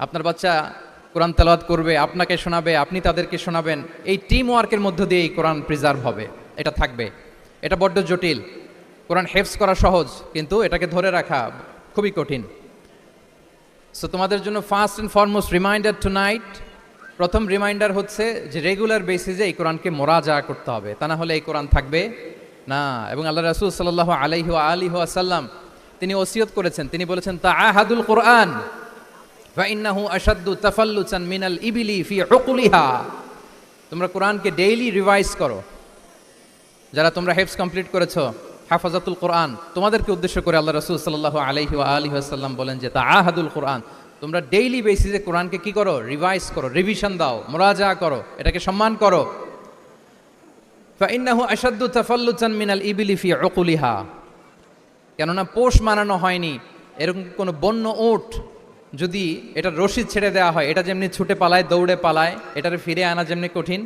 আপনার বাচ্চা কোরআন তেলাওয়াত করবে, আপনাকে শোনাবে, আপনি তাদেরকে শোনাবেন, এই টিম ওয়ার্কের মধ্য দিয়ে এই কোরআন প্রিজার্ভ হবে, এটা থাকবে। এটা বড্ড জটিল। কোরআন হেফস করা সহজ, কিন্তু এটাকে ধরে রাখা খুবই কঠিন। সো তোমাদের জন্য first and foremost reminder tonight প্রথম রিমাইন্ডার হচ্ছে যে রেগুলার বেসিসে এই কোরআনকে মরা মোরাজা করতে হবে। তা না হলে এই কোরআন থাকবে না। এবং আল্লাহ রাসুল সাল্লাহ আলাইহি আলী আসাল্লাম তিনি ওসিয়ত করেছেন। তিনি বলেছেন তা আহাদুল কোরআন। ফাইন্নাহু আসাদ্দু তাফাল্লুচান মিনাল ইবিলি ফি হুকুলিহা তোমরা কোরআনকে ডেইলি রিভাইজ করো। যারা তোমরা হেফস কমপ্লিট করেছ, হাফাজাতুল কোরআন, তোমাদেরকে উদ্দেশ্য করে আল্লাহ রসুল সাল্লাহ আলহি আলী আসাল্লাম বলেন যে তা আহাদুল কোরআন, তোমরা ডেইলি বেসিসে কোরআনকে কি করো? রিভাইজ করো, রিভিশন দাও মোরাজা করো, এটাকে সম্মান করো। ফাইন্নাহু আসাদ্দু মিনাল ইবিলি ফি উকুলিহা। কেননা পোষ মানানো হয়নি, এরকম কোনো বন্য ওট যদি এটা রশিদ ছেড়ে দেওয়া হয়, এটা যেমনি ছুটে পালায়, দৌড়ে পালায়, এটারে ফিরে আনা যেমনি কঠিন,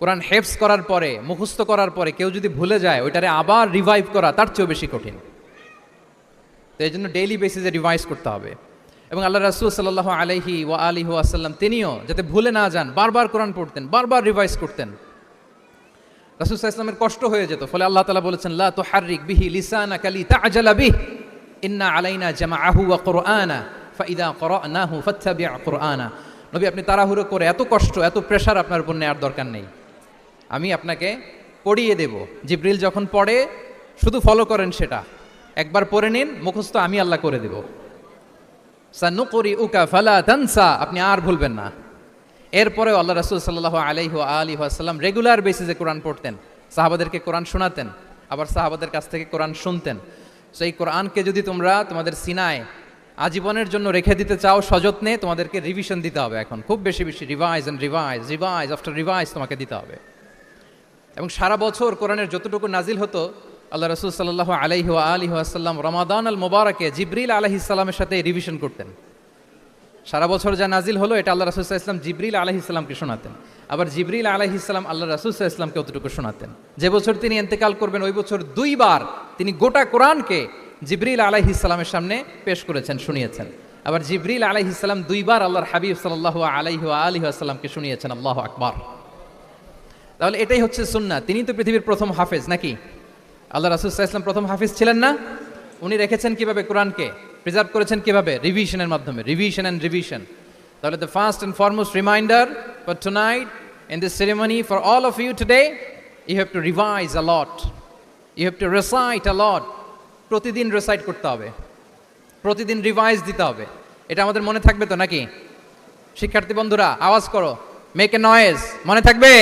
কোরআন হেফস করার পরে, মুখস্থ করার পরে কেউ যদি ভুলে যায়, ওইটারে আবার রিভাইভ করা তার চেয়েও বেশি কঠিন। তো এই জন্য ডেইলি বেসিসে রিভাইজ করতে হবে। এবং আল্লাহ রাসুল সাল্লাহ আলহি ওয়া আলিহু আসাল্লাম তিনিও যাতে ভুলে না যান, বারবার কোরআন পড়তেন, বারবার রিভাইজ করতেন। রাসুল ইসলামের কষ্ট হয়ে যেত, ফলে আল্লাহ তালা বলেছেন, লা তো হারিক বিহি লিসানা কালি তাজালা বিহ, ইন্না আলাইনা জামা আহু ওয়া ফাইদা কোরআনা। নবী, আপনি তাড়াহুড়ো করে এত কষ্ট, এত প্রেশার আপনার উপর নেওয়ার দরকার নেই। আমি আপনাকে পড়িয়ে দেব। জিব্রিল যখন পড়ে, শুধু ফলো করেন সেটা। একবার পড়ে নিন, মুখস্থ আমি আল্লাহ করে দেব। সানুকরি উকা ফালা তানসা। আপনি আর ভুলবেন না। এরপরে আল্লাহ রাসুল সাল্লাহ আলাইহ আলী আসাল্লাম রেগুলার বেসিসে কোরআন পড়তেন। সাহাবাদেরকে কোরআন শোনাতেন। আবার সাহাবাদের কাছ থেকে কোরআন শুনতেন। সো এই কোরআনকে যদি তোমরা তোমাদের সিনায় আজীবনের জন্য রেখে দিতে চাও সযত্নে তোমাদেরকে রিভিশন দিতে হবে এখন। খুব বেশি বেশি revise and revise revise after revise তোমাকে দিতে হবে। এবং সারা বছর কোরআনের যতটুকু নাজিল হতো, আল্লাহ রসুল সাল্লাহ আলাইহ আলী আসাল্লাম রমাদান আল মোবারকে জিব্রিল আলহি ইসলামের সাথে রিভিশন করতেন। সারা বছর যা নাজিল হলো, এটা আল্লাহ রাসুল ইসলাম জিবরিল আলহি ইসলামকে শোনাতেন। আবার জিবরিল আলহি ইসলাম আল্লাহ রাসুল ইসলামকে অতটুকু শোনাতেন। যে বছর তিনি এন্তেকাল করবেন, ওই বছর দুইবার তিনি গোটা কোরআনকে জিবরিল আলহি ইসলামের সামনে পেশ করেছেন, শুনিয়েছেন। আবার জিবরিল আলহি ইসলাম দুইবার আল্লাহর হাবিব সাল্লাহ আলহি আলহি আসসালামকে শুনিয়েছেন, আল্লাহ আকবার। তাহলে এটাই হচ্ছে সুন্না তিনি তো পৃথিবীর প্রথম হাফেজ নাকি? আল্লাহ রাসুল ইসলাম প্রথম হাফিজ ছিলেন না? উনি রেখেছেন কীভাবে কোরআনকে? প্রিজার্ভ করেছেন কীভাবে? রিভিশনের মাধ্যমে। Revision and revision. তাহলে the first and foremost reminder for tonight in this ceremony for all of you today you have to revise a lot you have to recite a lot প্রতিদিন recite করতে হবে। প্রতিদিন revise দিতে হবে। এটা আমাদের মনে থাকবে তো নাকি? শিক্ষার্থী বন্ধুরা, আওয়াজ করো। মেক এ নয়েজ মনে থাকবে?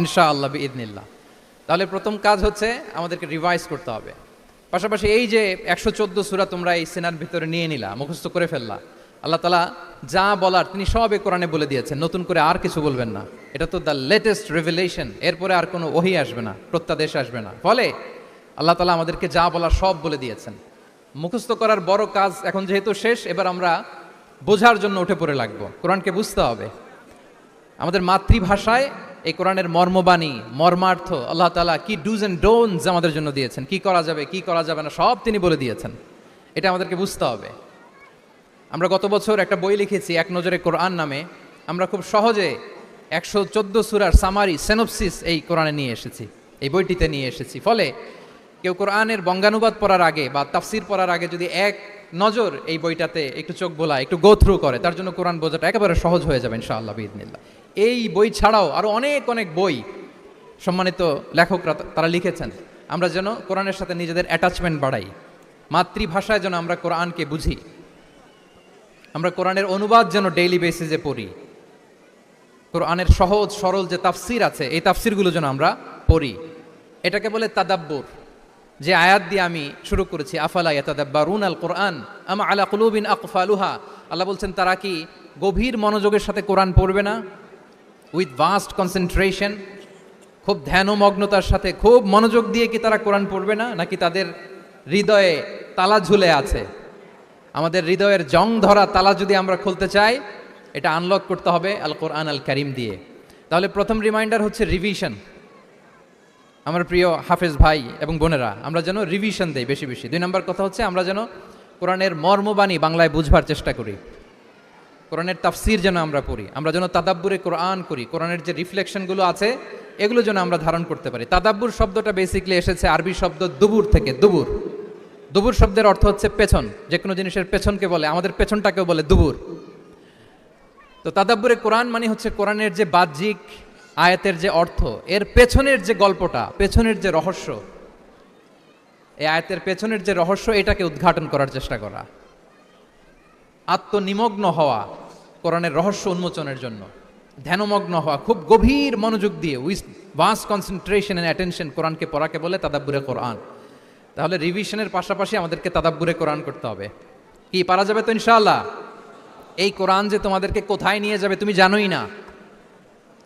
ইনশাআল্লাহ ইদনিল্লাহ তাহলে প্রথম কাজ হচ্ছে আমাদেরকে রিভাইজ করতে হবে। পাশাপাশি এই যে একশো চোদ্দ সুরা তোমরা এই সেনার ভিতরে নিয়ে নিলা, মুখস্থ করে ফেললা, আল্লাহ তালা যা বলার তিনি সব এ কোরআনে বলে দিয়েছেন, নতুন করে আর কিছু বলবেন না। এটা তো দ্য লেটেস্ট রেভেলেশন এরপরে আর কোনো ওহি আসবে না, প্রত্যাদেশ আসবে না। ফলে আল্লাহ তালা আমাদেরকে যা বলা সব বলে দিয়েছেন। মুখস্থ করার বড় কাজ এখন যেহেতু শেষ, এবার আমরা বোঝার জন্য উঠে পড়ে লাগবো। কোরআনকে বুঝতে হবে। আমাদের মাতৃভাষায় এই কোরআনের মর্মবাণী, মর্মার্থ আল্লাহ তালা কি ডুজ অ্যান্ড ডোনস আমাদের জন্য দিয়েছেন, কি করা যাবে, কি করা যাবে না, সব তিনি বলে দিয়েছেন। এটা আমাদেরকে বুঝতে হবে। আমরা গত বছর একটা বই লিখেছি, এক নজরে কোরআন নামে। আমরা খুব সহজে একশো চোদ্দ সুরার সামারি সেনোপসিস এই কোরআনে নিয়ে এসেছি। এই বইটিতে নিয়ে এসেছি। ফলে কেউ কোরআনের বঙ্গানুবাদ পড়ার আগে বা তাফসির পড়ার আগে যদি এক নজর এই বইটাতে একটু চোখ বোলা একটু গো থ্রু করে, তার জন্য কোরআন বোঝাটা একেবারে সহজ হয়ে যাবে ইনশাআল্লাহ বিদিনিল্লাহ এই বই ছাড়াও আরও অনেক অনেক বই সম্মানিত লেখকরা তারা লিখেছেন। আমরা যেন কোরআনের সাথে নিজেদের অ্যাটাচমেন্ট বাড়াই, মাতৃভাষায় যেন আমরা কোরআনকে বুঝি, আমরা কোরআনের অনুবাদ যেন ডেইলি বেসিসে পড়ি, কোরআনের সহজ, সরল যে তাফসির আছে, এই তাফসিরগুলো যেন আমরা পড়ি। এটাকে বলে তাদাব্বুর। যে আয়াত দিয়ে আমি শুরু করেছি, আফালা ইয়াতাদাব্বারুন আল কোরআন আমা আলা কুলুবিন আকফালুহা? আল্লাহ বলছেন, তারা কি গভীর মনোযোগের সাথে কোরআন পড়বে না? উইথ ভাস্ট কনসেন্ট্রেশন খুব ধ্যানমগ্নতার সাথে, খুব মনোযোগ দিয়ে কি তারা কোরআন পড়বে না? নাকি তাদের হৃদয়ে তালা ঝুলে আছে? আমাদের হৃদয়ের জং ধরা তালা যদি আমরা খুলতে চাই, এটা আনলক করতে হবে আল কোরআন আল করিম দিয়ে। তাহলে প্রথম রিমাইন্ডার হচ্ছে রিভিশন আমার প্রিয় হাফেজ ভাই এবং বোনেরা, আমরা যেন রিভিশন দেই বেশি বেশি। দুই নম্বর কথা হচ্ছে, আমরা যেন কোরআনের মর্মবাণী বাংলায় বুঝবার চেষ্টা করি। কোরআনের তাফসির যেন আমরা পড়ি, আমরা যেন তাদাব্বুরে কোরআন করি, কোরআনের যে রিফ্লেকশনগুলো আছে, এগুলো যেন আমরা ধারণ করতে পারি। তাদাব্বুর শব্দটা বেসিক্যালি এসেছে আরবি শব্দ দুবুর থেকে, দুবুর। দুবুর শব্দের অর্থ হচ্ছে পেছন যে কোনো জিনিসের পেছনকে বলে, আমাদের পেছনটাকেও বলে দুবুর। তো তাদাব্বুরে কোরআন মানে হচ্ছে কোরআনের যে বাহ্যিক আয়াতের যে অর্থ, এর পেছনের যে গল্পটা, পেছনের যে রহস্য, এই আয়াতের পেছনের যে রহস্য, এটাকে উদ্ঘাটন করার চেষ্টা করা। আত্মনিমগ্ন হওয়া কোরআনের রহস্য উন্মোচনের জন্য। ধ্যানমগ্ন হওয়া, খুব গভীর মনোযোগ দিয়ে উইস ভাস কনসেন্ট্রেশন অ্যান্ড অ্যাটেনশন কোরআনকে পড়াকে বলে তাদাব্বুরে কোরআন। তাহলে রিভিশনের পাশাপাশি আমাদেরকে তাদাব্বুরে কোরআন করতে হবে। কি, পারা যাবে তো ইনশাআল্লাহ? এই কোরআন যে তোমাদেরকে কোথায় নিয়ে যাবে তুমি জানোই না।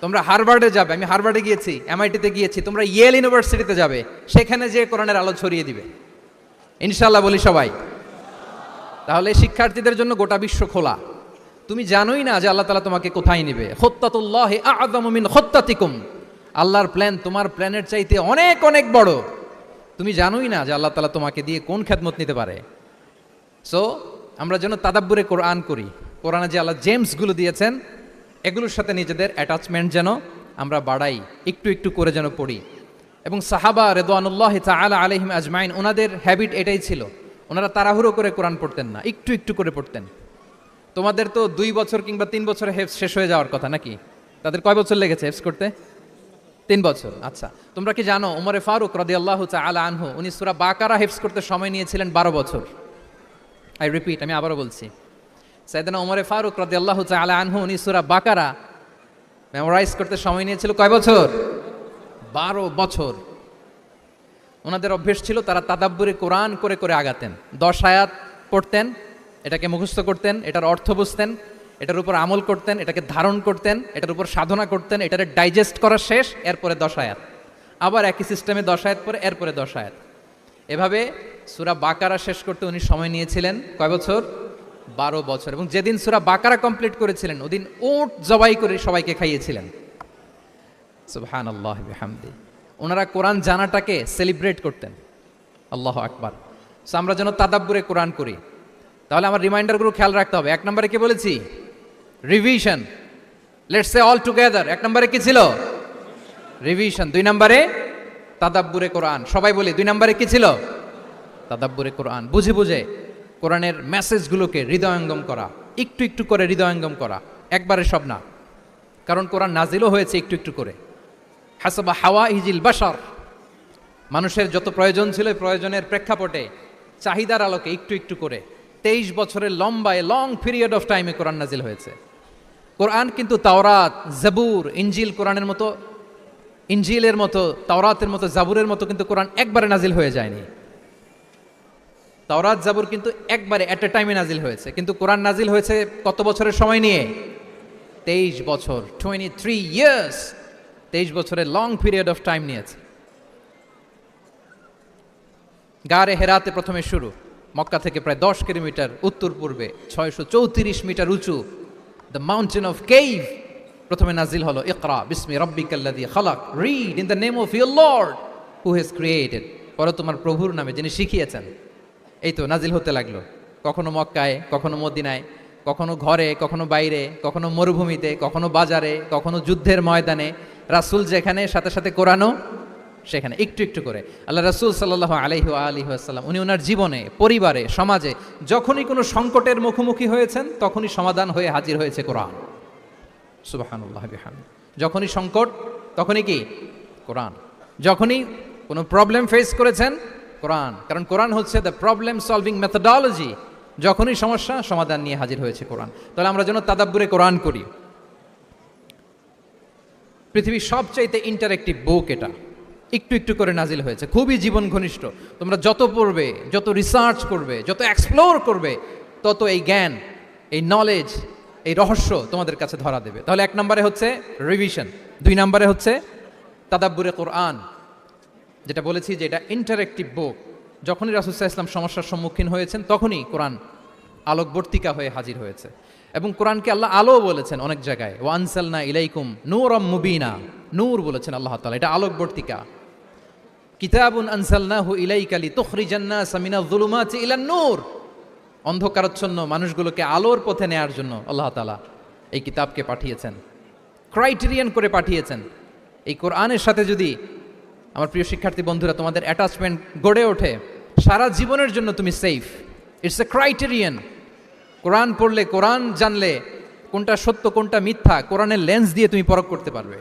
তোমরা হারভার্ডে যাবে, আমি হারভার্ডে গিয়েছি এমআইটিতে গিয়েছি, তোমরা ইয়েল ইউনিভার্সিটিতে যাবে, সেখানে যে কোরআনের আলো ছড়িয়ে দিবে। ইনশাল্লাহ বলি সবাই। তাহলে শিক্ষার্থীদের জন্য গোটা বিশ্ব খোলা। তুমি জানোই না যে আল্লাহ তালা তোমাকে কোথায় নিবে। খত্তাতুল্লাহ আদামিন খত্তাতিকুম। আল্লাহর প্ল্যান তোমার প্ল্যানের চাইতে অনেক অনেক বড়। তুমি জানোই না যে আল্লাহ তালা তোমাকে দিয়ে কোন খেদমত নিতে পারে। সো আমরা যেন তাদাব্বুরে কোরআন করি। কোরআনে যে আল্লাহ জেমসগুলো দিয়েছেন এগুলোর সাথে নিজেদের অ্যাটাচমেন্ট যেন আমরা বাড়াই, একটু একটু করে যেন পড়ি। এবং সাহাবা রেদওয়ানুল্লাহ তাআলা আলহিম আজমাইন, ওনাদের হ্যাবিট এটাই ছিল, ওনারা তাড়াহুড়ো করে কোরআন পড়তেন না, একটু একটু করে পড়তেন। তোমাদের তো দুই বছর কিংবা তিন বছরে হেফস শেষ হয়ে যাওয়ার কথা নাকি? তাদের কয় বছর লেগেছে হেফস করতে? তিন বছর আচ্ছা। তোমরা কি জানো, উমরে ফারুক রদি আল্লাহ আলা আনহু, উনি সুরা বাকারা হেফস করতে সময় নিয়েছিলেন বারো বছর। আই রিপিট আমি আবারও বলছি সাইদানা উমরে ফারুক রদি আল্লাহ আলা আনহু, উনি সুরা বাকারা মেমোরাইজ করতে সময় নিয়েছিল কয় বছর? বারো বছর। ওনাদের অভ্যেস ছিল তারা তাদাব্বুরে কোরআন করে করে আগাতেন। দশ আয়াত পড়তেন, এটাকে মুখস্থ করতেন, এটার অর্থ বুঝতেন, এটার উপর আমল করতেন, এটাকে ধারণ করতেন, এটার উপর সাধনা করতেন, এটারে ডাইজেস্ট করা শেষ, এরপরে দশ আয়াত। আবার একই সিস্টেমে দশ আয়াত পরে, এরপরে দশ আয়াত। এভাবে সুরা বাকারা শেষ করতে উনি সময় নিয়েছিলেন, কয় বছর? বারো বছর। এবং যেদিন সুরা বাকারা কমপ্লিট করেছিলেন, ওদিন ওট জবাই করে সবাইকে খাইয়েছিলেন। আল্লাহ ওনারা কোরআন জানাটাকে সেলিব্রেট করতেন। আল্লাহ আকবার। সো আমরা যেন তাদাব্বুরে কোরআন করি। তাহলে আমার রিমাইন্ডারগুলো খেয়াল রাখতে হবে। এক নম্বরে কি বলেছি? Revision let's say all together এক নম্বরে কি ছিল? রিভিশন দুই নম্বরে তাদাব্বুরে কোরআন। সবাই বলি, দুই নম্বরে কি ছিল? তাদাব্বুরে কোরআন। বুঝে বুঝে। কোরআনের মেসেজগুলোকে হৃদয়ঙ্গম করা, একটু একটু করে হৃদয়ঙ্গম করা, একবারে সব না। কারণ কোরআন নাজিলও হয়েছে একটু একটু করে। হাসাবা হাওয়া ইজিল বাসার মানুষের যত প্রয়োজন ছিল প্রয়োজনের প্রেক্ষাপটে চাহিদার আলোকে একটু একটু করে। তেইশ বছরের লম্বায় লং পিরিয়ড অফ টাইমে কোরআন নাজিল হয়েছে। কোরআন কিন্তু তাওরাত, জাবুর ইঞ্জিল কোরআনের মতো ইঞ্জিলের মতো, তাওরাতের মতো, জাবুরের মতো কিন্তু কোরআন একবারে নাজিল হয়ে যায়নি। তাওরাত জাবুর কিন্তু একবারে অ্যাট এ টাইমে নাজিল হয়েছে। কিন্তু কোরআন নাজিল হয়েছে কত বছরের সময় নিয়ে? তেইশ বছর টোয়েন্টি থ্রি ইয়ার্স তেইশ বছরের লং পিরিয়ড অফ টাইম নিয়েছে। গারে হেরাতে প্রথমে শুরু। মক্কা থেকে প্রায় দশ কিলোমিটার উত্তর পূর্বে, ছয়শো চৌত্রিশ মিটার উঁচু। দ্য মাউন্টেন অফ কেভ প্রথমে নাজিল হলো, ইকরা, বিসমি রব্বিকাল্লাদি খালাক। Read in the name of your lord who has created পরে তোমার প্রভুর নামে, যিনি শিখিয়েছেন। এই তো নাজিল হতে লাগল। কখনো মক্কায়, কখনো মদিনায়, কখনো ঘরে, কখনো বাইরে, কখনো মরুভূমিতে, কখনো বাজারে, কখনো যুদ্ধের ময়দানে। রাসুল যেখানে, সাথে সাথে কোরআনও সেখানে, একটু একটু করে। আল্লাহ রাসুল সাল্লাহ আলহি আলহি আসসালাম উনি ওনার জীবনে, পরিবারে, সমাজে যখনই কোনো সংকটের মুখোমুখি হয়েছেন, তখনই সমাধান হয়ে হাজির হয়েছে কোরআন। সুবাহানুল্লাহ বিহান যখনই সংকট, তখনই কি? কোরআন। যখনই কোনো প্রবলেম ফেস করেছেন কোরআন। কারণ কোরআন হচ্ছে দ্য প্রবলেম সলভিং মেথোডলজি যখনই সমস্যা, সমাধান নিয়ে হাজির হয়েছে কোরআন। তাহলে আমরা যেন তাদাব্বুরে কোরআন করি। পৃথিবীর সবচাইতে ইন্টারেক্টিভ বুক এটা। একটু একটু করে নাজিল হয়েছে। খুবই জীবন ঘনিষ্ঠ। তোমরা যত পড়বে, যত রিসার্চ করবে, যত এক্সপ্লোর করবে, তত এই জ্ঞান, এই নলেজ এই রহস্য তোমাদের কাছে ধরা দেবে। তাহলে এক নম্বরে হচ্ছে রিভিশন দুই নম্বরে হচ্ছে তাদাব্বুরে কোরআন। যেটা বলেছি যে এটা ইন্টারেক্টিভ বুক যখনই রাসুসাহ ইসলাম সমস্যার সম্মুখীন হয়েছেন, তখনই কোরআন আলোকবর্তিকা হয়ে হাজির হয়েছে। এবং কোরআনকে আল্লাহ আলো বলেছেন অনেক জায়গায় ওয়ানসালনা ইলাইকুম নূর মুবিনা। নূর বলেছেন আল্লাহ তালা এটা আলোকবর্তিকা। কিতাবুন আনসালনাহু ইলাইকা লিতুখরিজান নাস মিনাল যুলুমাতি ইলান নূর। অন্ধকারাচ্ছন্ন মানুষগুলোকে আলোর পথে নেয়ার জন্য আল্লাহ তাআলা এই কিতাবকে পাঠিয়েছেন। ক্রাইটেরিয়ান করে পাঠিয়েছেন। এই কোরআনের সাথে যদি আমার প্রিয় শিক্ষার্থী বন্ধুরা, তোমাদের অ্যাটাচমেন্ট গড়ে ওঠে। সারা জীবনের জন্য তুমি safe it's a criterion Quran পড়লে কোরআন জানলে কোনটা সত্য, কোনটা মিথ্যা, কোরআনের লেন্স দিয়ে তুমি পরখ করতে পারবে।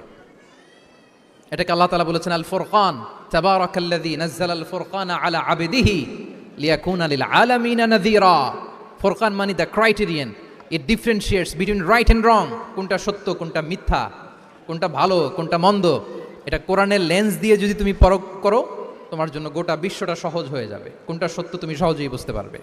এটাকে আল্লাহ তালা বলেছেন আল ফুরকান তাবারাকাল্লাযী নাযালা আল ফুরকানা আলা আবদিহি লিয়াকুনা লিল আলামিনা নাযীরা। ফুরকান মানে the criterion it differentiates between right and wrong কোনটা সত্য, কোনটা মিথ্যা, কোনটা ভালো, কোনটা মন্দ। এটা কোরআনের লেন্স দিয়ে যদি তুমি পরখ করো, তোমার জন্য গোটা বিশ্বটা সহজ হয়ে যাবে। কোনটা সত্য তুমি সহজেই বুঝতে পারবে।